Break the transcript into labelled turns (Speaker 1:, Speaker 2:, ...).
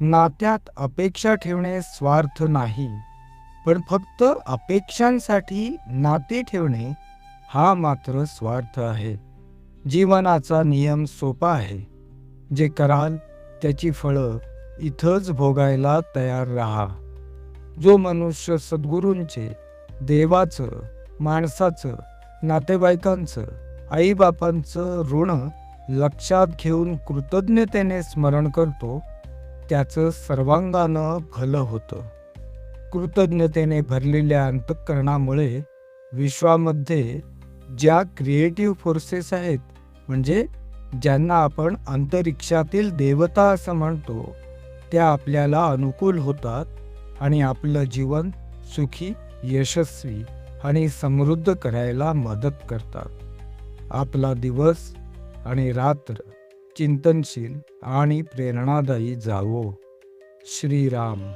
Speaker 1: नात्यात अपेक्षा ठेवणे स्वार्थ नाही. पण फक्त अपेक्षांसाठी नाते ठेवणे हा मात्र स्वार्थ आहे. जीवनाचा नियम सोपा आहे. जे कराल त्याची फळं इथंच भोगायला तयार राहा. जो मनुष्य सद्गुरूंचे देवाचं माणसाचं नातेवाईकांचं आईबापांचं ऋण लक्षात घेऊन कृतज्ञतेने स्मरण करतो त्याचं सर्वांगानं भलं होतं. कृतज्ञतेने भरलेल्या अंतःकरणामुळे विश्वामध्ये ज्या क्रिएटिव्ह फोर्सेस आहेत म्हणजे ज्यांना आपण अंतरिक्षातील देवता असं म्हणतो त्या आपल्याला अनुकूल होतात आणि आपलं जीवन सुखी यशस्वी आणि समृद्ध करायला मदत करतात. आपला दिवस आणि रात्र चिंतनशील आणि प्रेरणादायी जावो. श्रीराम.